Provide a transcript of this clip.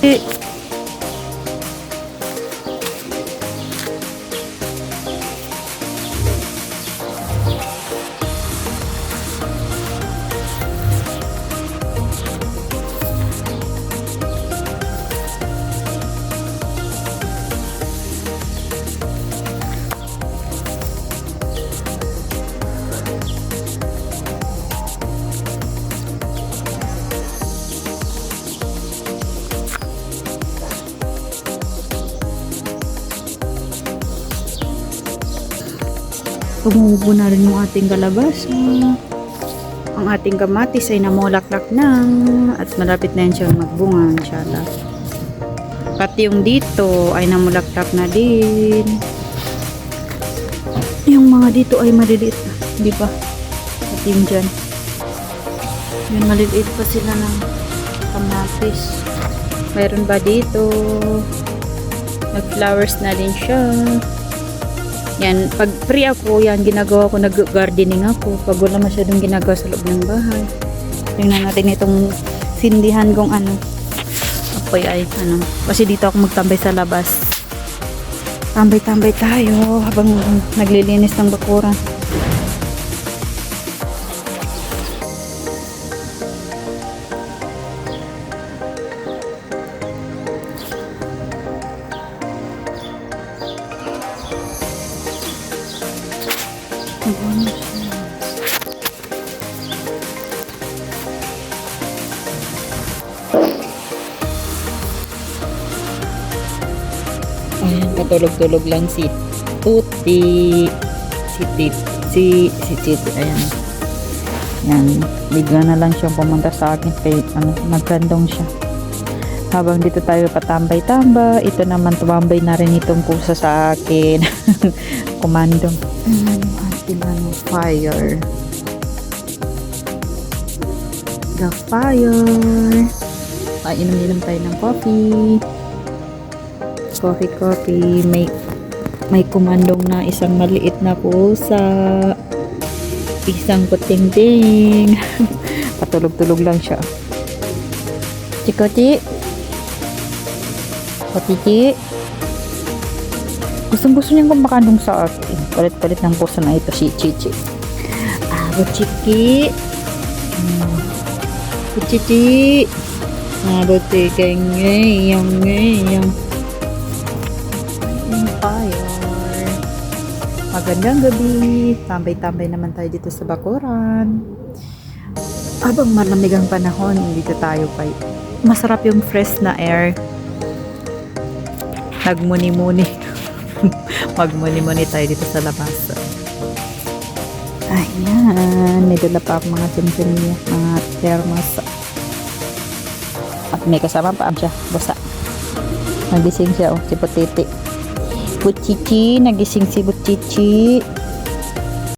七 Tumubo na rin yung ating kalabasa. Ang ating kamatis ay namulaklak na at malapit na yan siyang magbunga, inshallah. Pati yung dito ay namulaklak na din. Yung mga dito ay maliliit na, di ba? Pati yung dyan. Yun, maliliit pa sila ng kamatis. Mayroon ba dito? Nag-flowers na din siya. Yan, pag free ako, yan, ginagawa ko, nag-gardening ako. Pag wala masyadong ginagawa sa loob ng bahay. Tingnan natin itong sindihan kong ano. Apoy ay, ano. Kasi dito ako magtambay sa labas. Tambay-tambay tayo habang naglilinis ng bakuran. Ayan, patulog-tulog lang si Tuti. Si Tit. Si, si Titi. Ayan. Yan. Bigla na lang siyang pumunta sa akin. Kay, ano, nagkandong siya. Habang dito tayo patambay-tambay, ito naman tumambay na rin itong pusa sa akin. Kumandong. Ayan yung ating ano, fire. The fire. Ay, inom-inom tayo ng coffee. Coffee coffee. May may kumandong na isang maliit na pusa. Isang puting-ting. Patulog-tulog lang siya. Chikochi Kotichi gustong gusto niyang kumakandong sa akin palit-palit ng pusa na ito si Chichi ah Chiki hmm. Chichi ah buti kay ngayong ngayong fire. Magandang gabi. Tambay-tambay naman tayo dito sa Bakuran. Habang malamig ang panahon, dito tayo kay masarap yung fresh na air. Nagmuni-muni. Magmuni-muni tayo dito sa labas. Ayan, may dala pa mga chinchin mga thermos. At may kasama pa siya, basa. Nagising siya, oh, si Potete. Butchichi, nagising si Butchichi.